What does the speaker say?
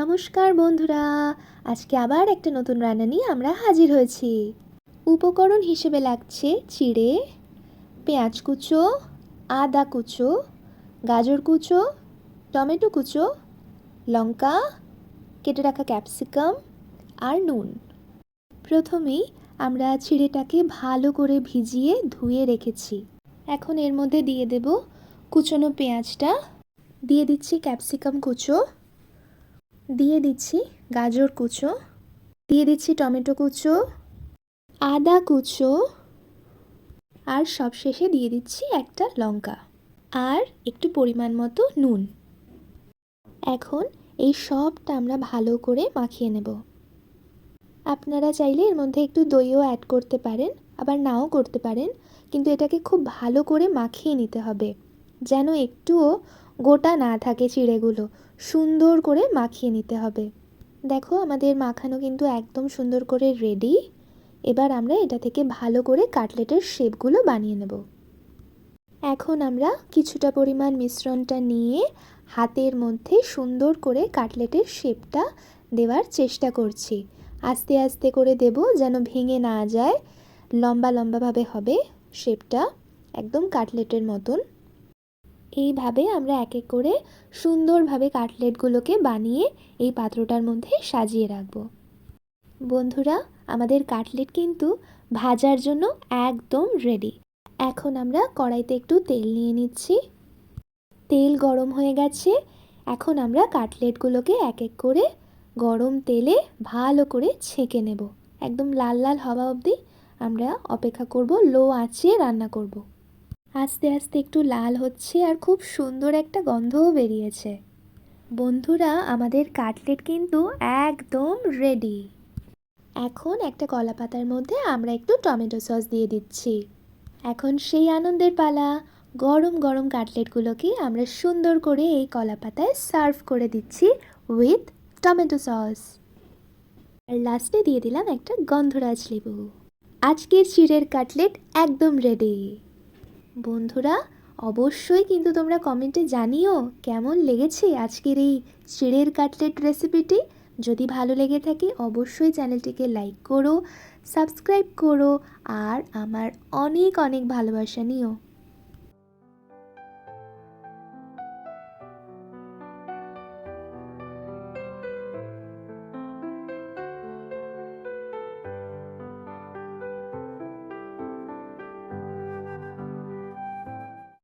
নমস্কার বন্ধুরা, আজকে আবার একটা নতুন রান্না নিয়ে আমরা হাজির হয়েছি। উপকরণ হিসেবে লাগছে চিড়ে, পেঁয়াজ কুচো, আদা কুচো, গাজর কুচো, টমেটো কুচো, লঙ্কা, কেটে রাখা ক্যাপসিকাম আর নুন। প্রথমেই আমরা চিড়েটাকে ভালো করে ভিজিয়ে ধুয়ে রেখেছি। এখন এর মধ্যে দিয়ে দেব কুচনো পেঁয়াজটা। দিয়ে দিচ্ছি ক্যাপসিকাম কুচো। দিয়ে দিচ্ছি গাজর কুচো, দিয়ে দিচ্ছি টমেটো কুচো, আদা কুচো, আর সবশেষে দিয়ে দিচ্ছি একটা লঙ্কা আর একটু পরিমাণ মতো নুন। এখন এই সবটা আমরা ভালো করে মাখিয়ে নেব। আপনারা চাইলে এর মধ্যে একটু দইও অ্যাড করতে পারেন, আবার নাও করতে পারেন, কিন্তু এটাকে খুব ভালো করে মাখিয়ে নিতে হবে, যেন একটুও গোটা না থাকে চিড়েগুলো, সুন্দর করে মাখিয়ে নিতে হবে। দেখো আমাদের মাখানো কিন্তু একদম সুন্দর করে রেডি এবার আমরা এটা থেকে ভালো করে কাটলেটের শেপগুলো বানিয়ে নেব। এখন আমরা কিছুটা পরিমাণ মিশ্রণটা নিয়ে হাতের মধ্যে সুন্দর করে কাটলেটের শেপটা দেওয়ার চেষ্টা করছি। আস্তে আস্তে করে দেব যেন ভেঙে না যায়। লম্বা লম্বাভাবে হবে শেপটা একদম কাটলেটের মতন। এইভাবে আমরা এক এক করে সুন্দরভাবে কাটলেটগুলোকে বানিয়ে এই পাত্রটার মধ্যে সাজিয়ে রাখব। বন্ধুরা, আমাদের কাটলেট কিন্তু ভাজার জন্য একদম রেডি এখন আমরা কড়াইতে একটু তেল নিয়ে নিচ্ছি। তেল গরম হয়ে গেছে। এখন আমরা কাটলেটগুলোকে এক এক করে গরম তেলে ভালো করে ছেঁকে নেব। একদম লাল লাল হওয়া অবধি আমরা অপেক্ষা করব, লো আঁচে রান্না করব। আস্তে আস্তে একটু লাল হচ্ছে আর খুব সুন্দর একটা গন্ধও বেরিয়েছে। বন্ধুরা, আমাদের কাটলেট কিন্তু একদম রেডি এখন একটা কলা পাতার মধ্যে আমরা একটু টমেটো সস দিয়ে দিচ্ছি। এখন সেই আনন্দের পালা, গরম গরম কাটলেটগুলোকে আমরা সুন্দর করে এই কলা পাতায় সার্ভ করে দিচ্ছি উইথ টমেটো সস। আর লাস্টে দিয়ে দিলাম একটা গন্ধরাজ লেবু। আজকের চিড়ের কাটলেট একদম রেডি বন্ধুরা, অবশ্যই কিন্তু তোমরা কমেন্টে জানিও কেমন লেগেছে আজকের এই চিড়ের কাটলেট রেসিপিটি। যদি ভালো লেগে থাকে, অবশ্যই চ্যানেলটিকে লাইক করো, সাবস্ক্রাইব করো, আর আমার অনেক অনেক ভালোবাসা নিও।